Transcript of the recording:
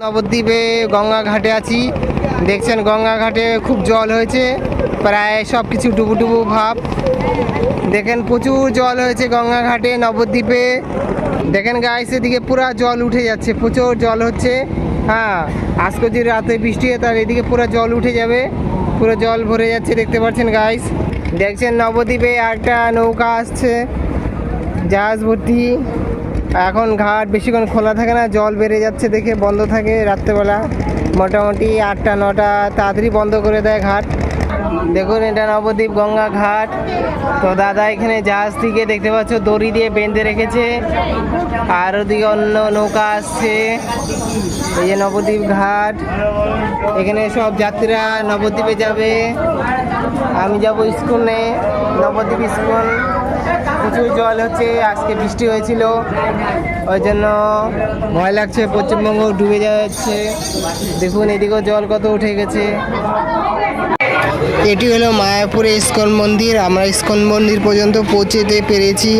নবদ্বীপে গঙ্গা ঘাটে আছি। দেখছেন গঙ্গা ঘাটে খুব জল হয়েছে, প্রায় সব কিছু ডুবু ডুবু ভাব। দেখেন প্রচুর জল হয়েছে গঙ্গা ঘাটে নবদ্বীপে। দেখেন গাইস এদিকে পুরো জল উঠে যাচ্ছে, প্রচুর জল হচ্ছে। হ্যাঁ আজকে যদি রাতে বৃষ্টি হয়, তার এদিকে পুরো জল উঠে যাবে। পুরো জল ভরে যাচ্ছে, দেখতে পাচ্ছেন গাইস দেখছেন নবদ্বীপে একটা নৌকা আসছে, জাহাজ ভর্তি। এখন ঘাট বেশিক্ষণ খোলা থাকে না, জল বেড়ে যাচ্ছে দেখে বন্ধ থাকে রাত্রেবেলা। মোটামুটি আটটা, নটা, তাড়াতাড়ি বন্ধ করে দেয় ঘাট। দেখুন, এটা নবদ্বীপ গঙ্গা ঘাট। তো দাদা, এখানে জাহাজ থেকে দেখতে পাচ্ছ, দড়ি দিয়ে বেঁধে রেখেছে। আর ওদিকে অন্য নৌকা আসছে। এই যে নবদ্বীপ ঘাট। এখানে সব যাত্রীরা নবদ্বীপে যাবে। আমি যাব স্কুলে, নবদ্বীপ স্কুল। প্রচুর জল হচ্ছে, আজকে বৃষ্টি হয়েছিল। ওই জন্য ভয় লাগছে, পশ্চিমবঙ্গ ডুবে যাচ্ছে। দেখুন, এদিকেও জল কত উঠে গেছে। এটি হলো মায়াপুরে ইস্কন মন্দির। আমরা ইস্কন মন্দির পর্যন্ত পৌঁছেতে পেরেছি।